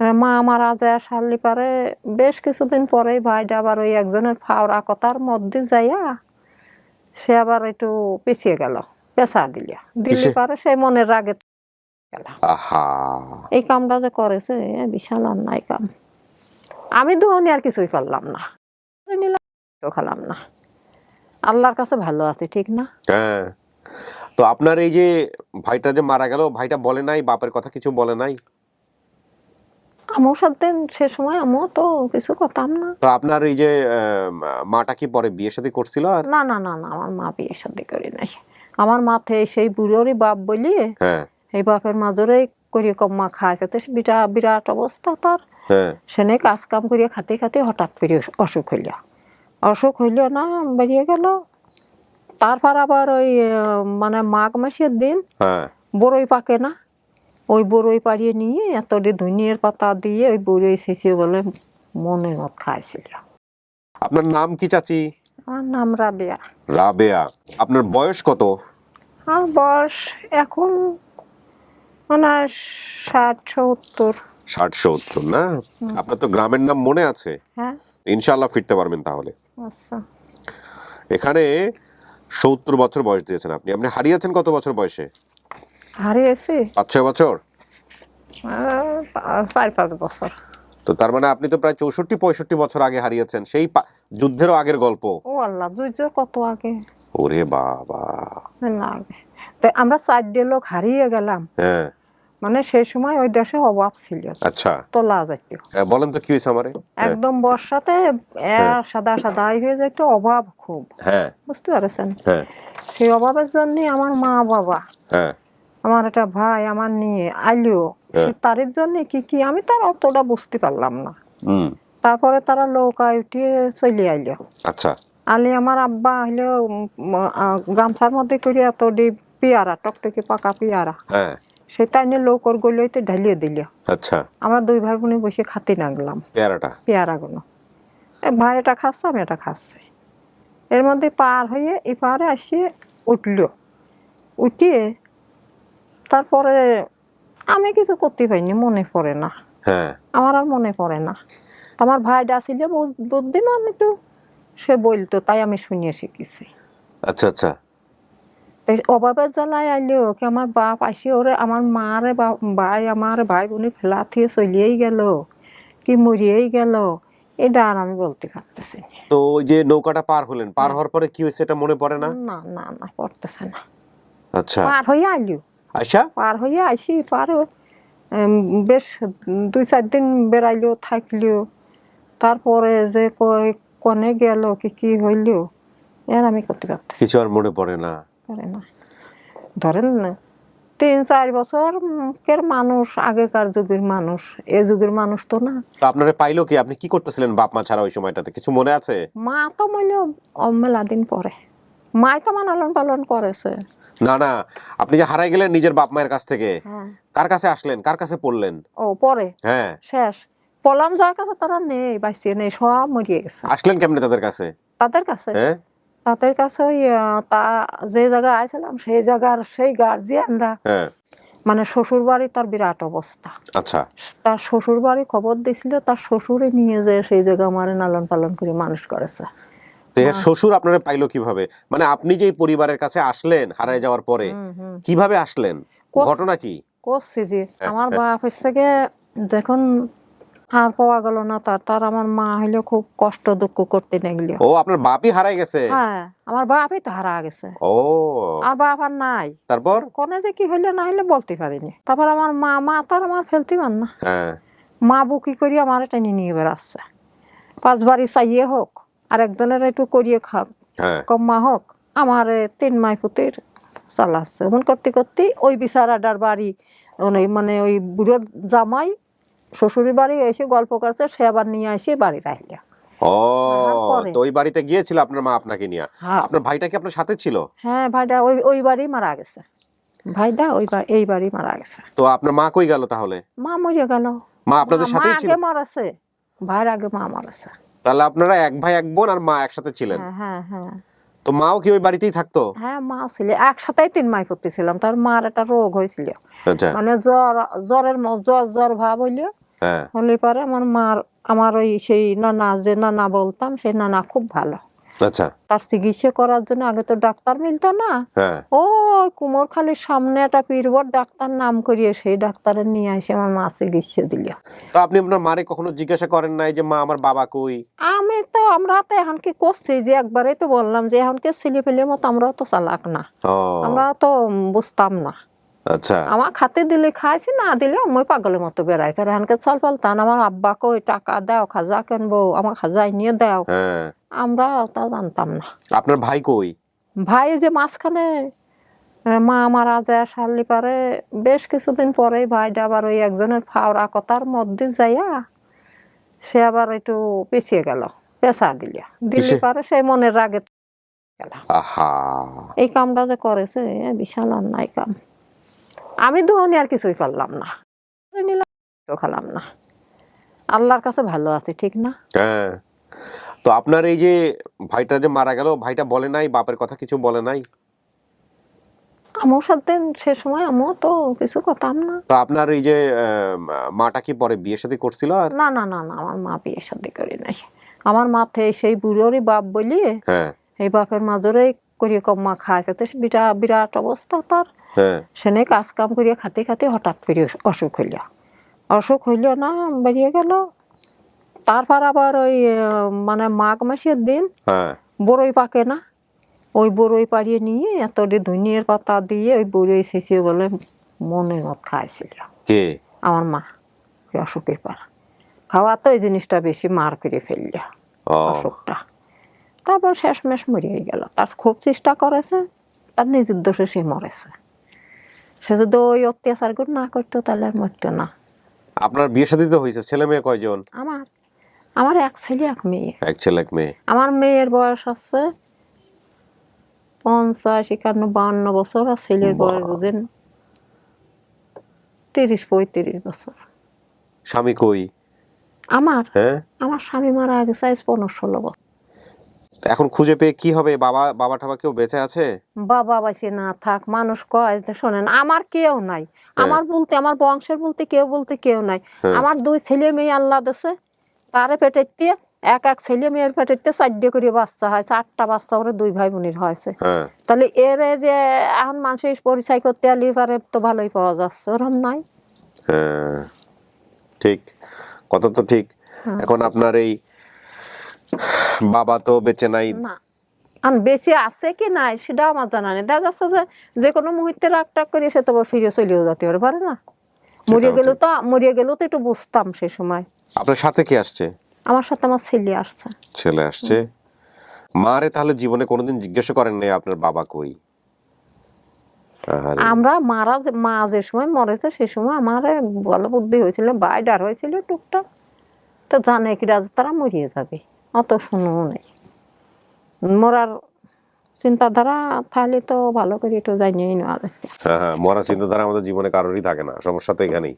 মা মারা যায় সারলি পারে বেশ কিছুদিন পরেই ভাইটা আবার ওই একজনের ফাওড়া কথার মধ্যে যাইয়া সে আবার একটু পিছিয়ে গেল পেশা দিলিয়া দিল্লি? পারে সে মনের রাগে এই কামটা যে করেছে বিশাল অন্যায় কাম। আমি দুহনি আর কিছুই পারলাম না। খেলাম না। আল্লাহর কাছে ভালো আছি ঠিক না? হ্যাঁ। তো আপনার এই যে ভাইটা যে মারা গেল ভাইটা বলে নাই বাপের কথা কিছু বলে নাই? আমার সাথে সে সময় আমিও তো কিছু করতাম না। তো আপনার এই যে মাটা কি পরে বিয়ে শাদী করছিল আর? না না না না আমার মা বিয়ে শাদি করি নাই। আমার মাথে সেই বুড়োরই বাপ বলি হ্যাঁ। এই বাপের মাজরে করিয়ে কম মা খাইছে তো বিরাট বিরাট অবস্থা তার। হ্যাঁ। সেনে কাজ কাম করিয়া খাতে খাতে হঠাৎ করে অসুখ হইল। অসুখ হইল না বেরিয়ে গেল। তারপর আবার ওই মানে মাঘ মাসের দিন হ্যাঁ। বড়ই পাকে না। ওই বড়ই পাড়িয়ে নিয়ে এতটি ধনিয়ার পাতা দিয়ে ওই বড়ই শেষে বলে মনে মত খাইছিল। আপনার নাম কি চাচি? আমার নাম রাবিয়া। রাবেয়া। আপনার বয়স কত? আর বয়স এখন মানে ষাট সত্তর। ষাট সত্তর না? আপনার তো গ্রামের নাম মনে আছে। হ্যাঁ। ইনশাল্লাহ ফিরতে পারবেন তাহলে। আচ্ছা। এখানে সত্তর বছর বয়স দিয়েছেন আপনি। আপনি হারিয়েছেন কত বছর বয়সে? হারিয়েছি। পাঁচ ছয় বছর? চার পাঁচ বছর। তো তার মানে আপনি তো প্রায় চৌষট্টি পঁয়ষট্টি বছর আগে হারিয়েছেন। সেই যুদ্ধেরও আগের গল্প। ও আল্লাহ যুদ্ধ কত আগে? ওরে বাবা। না তো আমরা চারটে লোক হারিয়ে গেলাম। হ্যাঁ। মানে সেই সময় ওই দেশে অভাব ছিল। আচ্ছা। তোলা হ্যাঁ, বলেন তো কি হয়েছে আমারে? হ্যাঁ। একদম বর্ষাতে এর সাদা সাদা হয়ে যেত অভাব খুব। হ্যাঁ। বুঝতে পারছেন? হ্যাঁ। সেই অভাবের জন্য আমার মা বাবা হ্যাঁ। আমার একটা ভাই আমার নিয়ে আইলিও হ্যাঁ। তাদের জন্য কি কি? আমি তার অতটা বুঝতে পারলাম না। তারপরে তারা নৌকায় উঠিয়ে চলে আইলো। আচ্ছা। আলি আমার আব্বা হইল গামছার মধ্যে করে এত পেয়ারা টকটকে পাকা পেয়ারা। হ্যাঁ। সেটা এনে লোকর গলিতে ঢালিয়ে দিল। আচ্ছা। আমরা দুই ভাই বোনে বসে খাতে লাগলাম পেয়ারাটা? পেয়ারাগুলো। এ ভাই এটা খাচ্ছে আমি এটা খাচ্ছি। এর মধ্যে পার হয়ে এই পারে আসিয়ে উঠল। উঠিয়ে তারপরে আমি কিছু করতে পারিনি মনে পড়ে না। হ্যাঁ। আমার আর মনে পড়ে না। আমার ভাইটা ছিল বুদ্ধিমান একটু সে বলতো তাই আমি শুনিয়ে শিখেছি। আচ্ছা আচ্ছা। অভাবের জ্বালায় আইলেও কি আমার বাপ আসি ওরে আমার মারে ভাই আমার ভাই বোনে ফেলা থেকে চলিয়েই গেল কি মরিয়েই গেল এটা আর আমি বলতে পারতেছি তো ওই যে নৌকাটা পার হলেন পার হওয়ার পরে কি হয়েছে এটা মনে পড়ে না? না না না পড়তেছে না। আচ্ছা। পার হয়ে আইলিও আচ্ছা পার হয়ে আসি পার হ- বেশ দুই চার দিন বেড়াইলেও থাকলেও তারপরে যে কনে গেল কি কি হইলেও এর আমি করতে পারতেছি কিছু আর মনে পড়ে না। পারে না। ধরেন না তিন চার বছর কের মানুষ আগেকার যুগের মানুষ এ যুগের মানুষ তো না। তো আপনারা পাইলো কি? আপনি কি করতেছিলেন বাপ মা ছাড়া ওই সময়টাতে? কিছু মনে আছে? মা তো মনে মেলা দিন পরে। মাই তো লালন পালন করেছে। না না আপনি যে হারাই গেলেন নিজের বাপ মায়ের কাছ থেকে হ্যাঁ। কার কাছে আসলেন কার কাছে পড়লেন? ও পরে। হ্যাঁ। শেষ। পলাম যার কাছে তারা নেই বাঁচিয়ে নেই সব মরিয়ে গেছে। আসলেন কেমনে তাদের কাছে? তাদের কাছে? হ্যাঁ। তাদের কাছে ওই তা যে জায়গায় আইছিলাম সেই জায়গার সেই গার্জিয়ানরা হ্যাঁ। মানে শ্বশুর বাড়ি তার বিরাট অবস্থা। আচ্ছা। তার শ্বশুর বাড়ি খবর দিছিল তার শ্বশুরে নিয়ে যে সেই জায়গা আমার লালন পালন করে মানুষ করেছে। তো এর শ্বশুর আপনারা পাইলো কীভাবে? মানে আপনি যে পরিবারের কাছে আসলেন হারাই যাওয়ার পরে। কীভাবে আসলেন? ঘটনা কি? করছি যে আমার বাপ হচ্ছে যখন আর পাওয়া গেল না তার তার আমার মা হইলে খুব কষ্ট দুঃখ করতে লাগল। ও আপনার বাপই হারাই গেছে? হ্যাঁ আমার বাপই তো হারা গেছে। ও। আর বাপ আর নাই। তারপর? কোনে যে কি হইল না হইলে বলতে পারিনি। তারপর আমার মা মা তার আমার ফেলতে পার না। হ্যাঁ। মা বুকি করি আমার টেনে নিয়ে বেড়াচ্ছে। পাঁচ বাড়ি চাইয়ে হোক আর একজনের একটু করিয়ে খাক। হ্যাঁ। কম্মা হোক আমার তিন মাই পুতির চালাচ্ছে এমন করতে করতে ওই বিচারাডার বাড়ি ওই মানে ওই বুড়োর জামাই শ্বশুরের বাড়ি এসে গল্প করছে সে আবার নিয়ে আসে বাড়ি রাখলে ও তো ওই বাড়িতে গিয়েছিল আপনার মা আপনাকে নিয়ে? হ্যাঁ। আপনার ভাইটা কি আপনার সাথে ছিল? হ্যাঁ ভাইটা ওই ওই বাড়ি মারা গেছে। ভাইটা ওই এই বাড়ি মারা গেছে। তো আপনার মা কই গেল তাহলে? মা মরিয়া গেল। মা আপনাদের মা- সাথেই মা ছিল? আগে মারাছে। ভাইয়ের আগে মা মারাছে। তাহলে আপনারা এক ভাই এক বোন আর মা একসাথে ছিলেন। হ্যাঁ হ্যাঁ হ্যাঁ। তো মাও কি ওই বাড়িতেই থাকতো? হ্যাঁ মা ছিল। একসাথে তিন মাই পড়তেছিলাম। তার মার একটা রোগ হয়েছিল। আচ্ছা। মানে জ্বর জ্বরের জ্বর জ্বর ভাব হইল। হ্যাঁ। হলে পরে আমার মার আমার ওই সেই নানা যে নানা বলতাম সেই নানা খুব ভালো। আচ্ছা। তার চিকিৎসা করার জন্য আগে তো ডাক্তার মিলতো না। হ্যাঁ। ও কুমোরখালির সামনে একটা পীরবর ডাক্তার নাম করিয়ে সেই ডাক্তারের নিয়ে এসে আমার মা চিকিৎসা দিল। তো আপনি আপনার মারে কখনো জিজ্ঞাসা করেন নাই যে মা আমার বাবা কই? আমি তো আমরা তো এখন কি করছি যে একবারে তো বললাম যে এখনকে ছেলে পেলে মতো আমরাও তো চালাক না। আমরা তো বুঝতাম না। আচ্ছা। আমার খাতে দিলে খাইছি না দিলে আমি পাগলের মতো বেড়াই। তার এখানকে চল পালতাম আমার আব্বাকে ওই টাকা দাও খাজা কিনবো আমার খাজাই নিয়ে দাও। হ্যাঁ। আমরা তা জানতাম না। আপনার ভাই কই? ভাই যে মাঝখানে মা মারা যায় সারলি পারে। বেশ কিছুদিন পরে ভাইটা আবার ওই একজনের ফাওড়া কথার মধ্যে যাইয়া সে আবার একটু পেছিয়ে গেল পেশা দিল দিল্লি পারে সেই মনের রাগে গেল। এই কামটা যে করেছে বিশাল অন্যায় কাম। আমি দুহনি আর কিছুই পারলাম না। নিলাম, তো খেলাম না। আল্লাহর কাছে ভালো আছে ঠিক না? হ্যাঁ। তো আপনার এই যে ভাইটা যে মারা গেল ভাইটা বলে নাই বাপের কথা কিছু বলে নাই? আমার সাথে সে সময় আমিও তো কিছু করতাম না। তো আপনার এই যে মাটা কি পরে বিয়ে শাদী করছিল আর? না না না না আমার মা বিয়ে শাদি করি নাই। আমার মাথে সেই বুড়োরই বাপ বলি হ্যাঁ। এই বাপের মাজরেই করিয়ে কম মা তো সে বিরাট বিরাট অবস্থা তার। সেনে কাজ কাম করিয়া খাতে খাতে হঠাৎ করে অসুখ হইল। অসুখ হইল না বেরিয়ে গেল। তারপর আবার ওই মানে মাঘ মাসের দিন হ্যাঁ। বড়ই পাকে না। ওই বড়ই পাড়িয়ে নিয়ে এত ধনিয়ার পাতা দিয়ে ওই বড়ই শেষে বলে মনে মত খাইছিল। আমার মা অসুখের পর খাওয়া তো এই জিনিসটা বেশি মার করে ফেলল অসুখটা। তারপর শেষমেশ মরিয়ে গেল। তার খুব চেষ্টা করেছে তার নিজের দোষে সে মরেছে। সে যদি ওই অত্যাচার করে না করতো তাহলে আর মরতো না। আপনার বিয়ে শাদী তো হয়েছে ছেলে মেয়ে কয়জন? আমার আমার এক ছেলে এক মেয়ে। এক ছেলে এক মেয়ে। আমার মেয়ের বয়স আছে পঞ্চাশ একান্ন বান্ন বছর আর ছেলের বয়স বুঝেন তিরিশ পঁয়ত্রিশ বছর। স্বামী কই? আমার? হ্যাঁ? আমার স্বামী মারা গেছে আজ পনেরো ষোলো বছর। এখন খুঁজে পেয়ে কি হবে? বাবা বাবা টাবা কেউ বেঁচে আছে? বাবা বাঁচে না থাক মানুষ কয় যে শোনেন আমার কেউ নাই। আমার বলতে আমার বংশের বলতে কেউ বলতে কেউ নাই। হ্যাঁ। আমার দুই ছেলে মেয়ে আল্লাহ দেশে তারে পেটেতে এক এক ছেলে মেয়ের পেটেতে চারটে করে বাচ্চা হয় চারটা বাচ্চা করে দুই ভাই বোনের হয়েছে। হ্যাঁ। তাহলে এর যে এখন মানুষের পরিচয় করতে আলি পারে তো ভালোই পাওয়া যাচ্ছে ওরম নাই। হ্যাঁ ঠিক। কথা তো ঠিক। হ্যাঁ। এখন আপনার এই বাবা তো বেঁচে নাই। আর বেশি আছে কি নাই সেটা আমার জানা নেই। দেখা যাচ্ছে যে যে কোনো মুহূর্তে রাগ টাগ করে সে তো ফিরে চলেও যেতে পারে পারে না? মরিয়ে গেল তো মরিয়ে গেলেও তো একটু বুঝতাম সে সময়। আপনার সাথে কি আসছে? আমার সাথে আমার ছেলে আসছে। ছেলে আসছে? মারে তাহলে জীবনে কোনোদিন জিজ্ঞাসা করেন নাই আপনার বাবা কই? আমরা মারা মা যে সময় মরেছে সে সময় আমার ভালো বুদ্ধি হয়েছিল বাইডার হয়েছিল টুকটাক। তো জানে কি রাজ তারা মরিয়ে যাবে। অত শুনো নেই। মরার চিন্তাধারা তাহলে তো ভালো করে একটু জানিয়ে নেওয়া যাচ্ছে। হ্যাঁ হ্যাঁ মরা চিন্তাধারা আমাদের জীবনে কারোরই থাকে না সমস্যা তো এখানেই।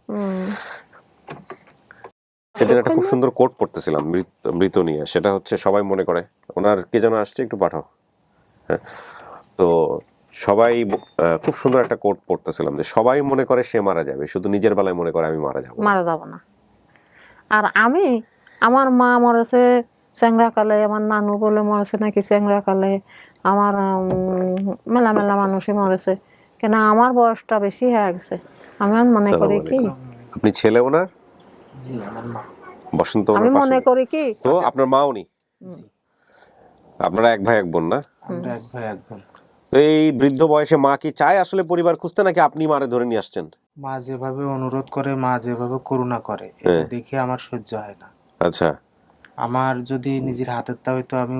সেদিন একটা খুব সুন্দর কোট পড়তেছিলাম মৃত- মৃত নিয়ে সেটা হচ্ছে সবাই মনে করে ওনার কে যেন আসছে একটু পাঠাও। হ্যাঁ তো সবাই খুব সুন্দর একটা কোট পড়তেছিলাম যে সবাই মনে করে সে মারা যাবে শুধু নিজের বেলায় মনে করে আমি মারা যাব মারা যাব না। আর আমি আমার মা মরেছে চ্যাংরাকালে আমার নানু বলে মরেছে নাকি চ্যাংরাকালে আমার মেলা মেলা মানুষই মরেছে। কেন আমার বয়সটা বেশি হয়ে গেছে। আমি মনে করি কি? আপনি ছেলে ওনার? জি আমার মা। বসন্ত আমি মনে করি কি? তো আপনার মা উনি? আপনারা এক ভাই এক বোন না? আমরা এক ভাই এক বোন। তো এই বৃদ্ধ বয়সে মা কি চায় আসলে পরিবার খুঁজতে নাকি আপনি মারে ধরে নিয়ে আসছেন? মা যেভাবে অনুরোধ করে মা যেভাবে করুণা করে হ্যাঁ। দেখে আমার সহ্য হয় না। আচ্ছা। আমার যদি নিজের হাতের তা হইতো আমি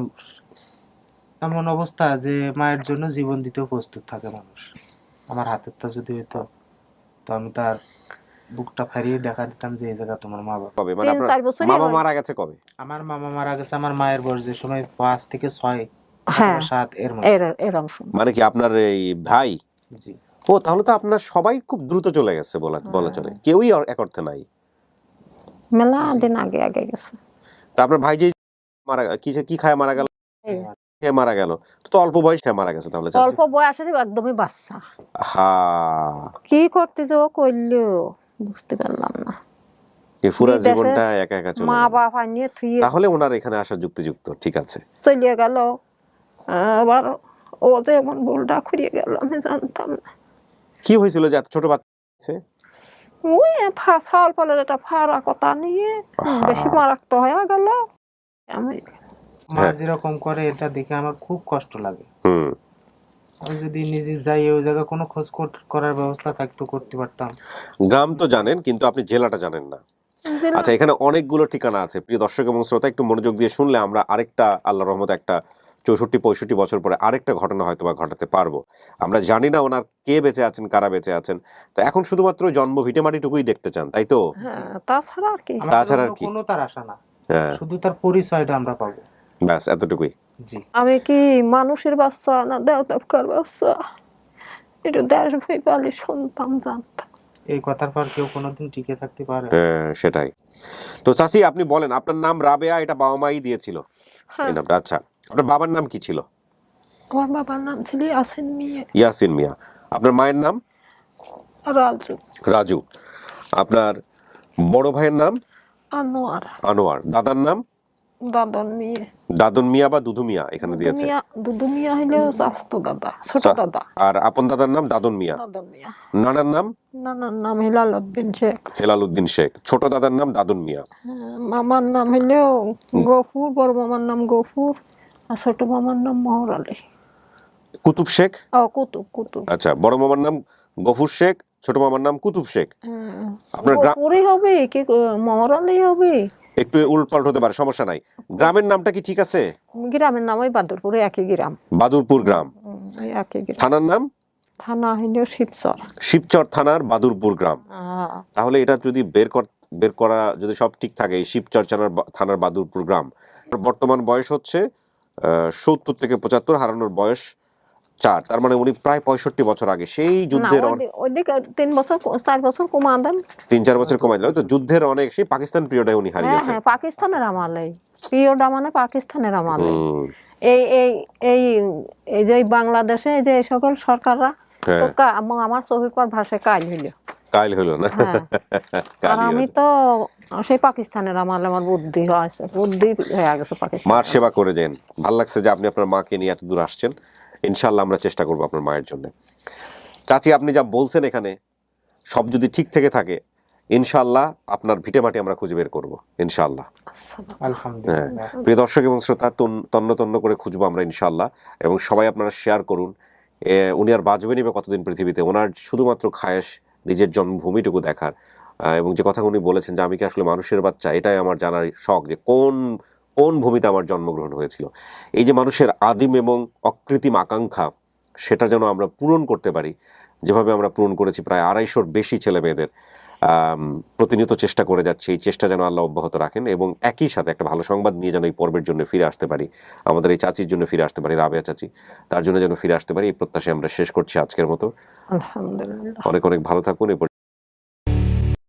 এমন অবস্থা যে মায়ের জন্য জীবন দিতেও প্রস্তুত থাকে মানুষ। আমার হাতের তা যদি হইতো তো আমি তার বুকটা ফারিয়ে দেখা দিতাম যে এই জায়গা তোমার মা বাবা। কবে? মানে আপনার মামা মারা গেছে কবে? আমার মামা মারা গেছে আমার মায়ের বয়স যে সময় পাঁচ থেকে ছয় হ্যাঁ সাত এর মানে কি আপনার এই ভাই? জি। ও তাহলে তো আপনার সবাই খুব দ্রুত চলে গেছে বলা বলা চলে। কেউই আর এক অর্থে নাই। মেলা দিন আগে আগে গেছে। তা আপনার ভাই যে মারা কি কি খায় মারা গেল? খেয়ে মারা গেল। তো তো অল্প বয়স খেয়ে মারা গেছে তাহলে অল্প বয়সের একদমই বাচ্চা। হা কি করতে যে ও করল বুঝতে পারলাম না। এই পুরো জীবনটা একা একা চলে মা। বাবা নিয়ে থুয়ে তাহলে ওনার এখানে আসা যুক্তিযুক্ত ঠিক আছে। চলিয়ে গেল। আবার ও যে এমন ভুলটা খুঁড়িয়ে গেল আমি জানতাম না। কি হয়েছিল যে এত ছোট বাচ্চা? আছে? ছাল একটা ফাড়া কথা নিয়ে বেশি মারাক্ত হয়ে গেল। আমি মা। যেরকম করে এটা দেখে আমার খুব কষ্ট লাগে। আমি যদি নিজে যাই ওই জায়গায় কোনো খোঁজ কর- করার ব্যবস্থা থাকতো করতে পারতাম। গ্রাম তো জানেন কিন্তু আপনি জেলাটা জানেন না। আচ্ছা এখানে অনেকগুলো ঠিকানা আছে। প্রিয় দর্শক এবং শ্রোতা একটু মনোযোগ দিয়ে শুনলে আমরা আরেকটা আল্লাহ রহমত একটা চৌষট্টি পঁয়ষট্টি বছর পরে আরেকটা ঘটনা হয়তো বা ঘটাতে পারব। আমরা জানি না ওনার কে বেঁচে আছেন কারা বেঁচে আছেন। তো এখন শুধুমাত্র জন্ম ভিটেমাটিটুকুই দেখতে চান তাই তো? হ্যাঁ তাছাড়া আর কি। তাছাড়া আর কি? কোনো তার আশা না। হ্যাঁ। শুধু তার পরিচয়টা আমরা পাবো। ব্যাস এতটুকুই। আমি কি মানুষের বাচ্চা না দেবতার বাচ্চা? একটু দেশ পালি শুনতাম জানতাম। এই কথার পর কেউ কোনোদিন টিকে থাকতে পারে হ্যাঁ, সেটাই। তো চাচি আপনি বলেন আপনার নাম রাবেয়া এটা বাবা মাই দিয়েছিল? হ্যাঁ। আচ্ছা। আপনার বাবার নাম কি ছিল? আমার বাবার নাম ছিল আসেন মিয়ে। ইয়াসিন মিয়া। আপনার মায়ের নাম? রাজু। রাজু। আপনার বড় ভাইয়ের নাম? আনোয়ার। আনোয়ার। দাদার নাম? দাদন মিয়ে। দাদন মিয়া বা দুধু মিয়া এখানে দিয়েছে? দুদু মিয়া হইলেও চাস্ত দাদা ছোট দাদা। আর আপন দাদার নাম দাদন মিয়া? দাদন মিয়া। নানার নাম? নানার নাম হিলাল উদ্দিন শেখ। হেলাল উদ্দিন শেখ। ছোট দাদার নাম দাদন মিয়া। হ্যাঁ, মামার নাম হইলেও গফুর বড় মামার নাম গফুর। আর ছোট মামার নাম মোহর আলী। কুতুব শেখ? ও কুতুব কুতুব। আচ্ছা বড় মামার নাম গফুর শেখ ছোট মামার নাম কুতুব শেখ। আপনার গফুরই হবে কি মোহর আলী হবে? একটু উল্টপাল্ট হতে পারে সমস্যা নাই। গ্রামের নামটা কি ঠিক আছে? গ্রামের নাম ওই বাদুরপুরে একই গ্রাম। বাদুরপুর গ্রাম। একই গ্রাম। থানার নাম? থানা শিবচর। শিবচর থানার বাদুরপুর গ্রাম। তাহলে এটা যদি বের কর বের করা যদি সব ঠিক থাকে শিবচর থানার থানার বাদুরপুর গ্রাম। বর্তমান বয়স হচ্ছে সত্তর থেকে পঁচাত্তর হারানোর বয়স চার। তার মানে উনি প্রায় পঁয়ষট্টি বছর আগে। সেই যুদ্ধের তিন বছর চার বছর কমা দেন। তিন চার বছর কমাই দিল তো যুদ্ধের অনেক সেই পাকিস্তান পিরিয়ডে উনি হ্যাঁ হারিয়েছেন। হ্যাঁ পাকিস্তানের আমালে। পিওডা মানে পাকিস্তানের আমালে। এই এই এই এই যে বাংলাদেশে এই যে সকল সরকাররা হ্যাঁ। এবং আমার চোখের পর ভাষায় কাইল হইল। কাইল হলো না। আমি তো সেই পাকিস্তানের আমালে আমার বুদ্ধি হয়েছে বুদ্ধি হয়ে গেছে পাকিস্তান মার সেবা করে যান ভালো লাগছে যে আপনি আপনার মাকে নিয়ে এত দূর আসছেন। ইনশাল্লাহ আমরা চেষ্টা করব আপনার মায়ের জন্য। চাচি আপনি যা বলছেন এখানে সব যদি ঠিক থেকে থাকে ইনশাল্লাহ আপনার ভিটে মাটি আমরা খুঁজে বের করব ইনশাল্লাহ হ্যাঁ। প্রিয় দর্শক এবং শ্রোতা তন্ন তন্ন করে খুঁজবো আমরা ইনশাল্লাহ এবং সবাই আপনারা শেয়ার করুন। উনি আর বাঁচবেনই বা কতদিন পৃথিবীতে? ওনার শুধুমাত্র খায়েশ নিজের জন্মভূমিটুকু দেখার। এবং যে কথা উনি বলেছেন যে আমি কি আসলে মানুষের বাচ্চা এটাই আমার জানার শখ যে কোন কোন ভূমিতে আমার জন্মগ্রহণ হয়েছিল। এই যে মানুষের আদিম এবং অকৃত্রিম আকাঙ্ক্ষা সেটা যেন আমরা পূরণ করতে পারি যেভাবে আমরা পূরণ করেছি প্রায় আড়াইশোর বেশি ছেলে মেয়েদের প্রতিনিয়ত চেষ্টা করে যাচ্ছি এই চেষ্টা যেন আল্লাহ অব্যাহত রাখেন এবং একই সাথে একটা ভালো সংবাদ নিয়ে যেন এই পর্বের জন্য ফিরে আসতে পারি আমাদের এই চাচির জন্য ফিরে আসতে পারি রাবেয়া চাচি তার জন্য যেন ফিরে আসতে পারি এই প্রত্যাশায় আমরা শেষ করছি আজকের মতো। অনেক অনেক ভালো থাকুন এ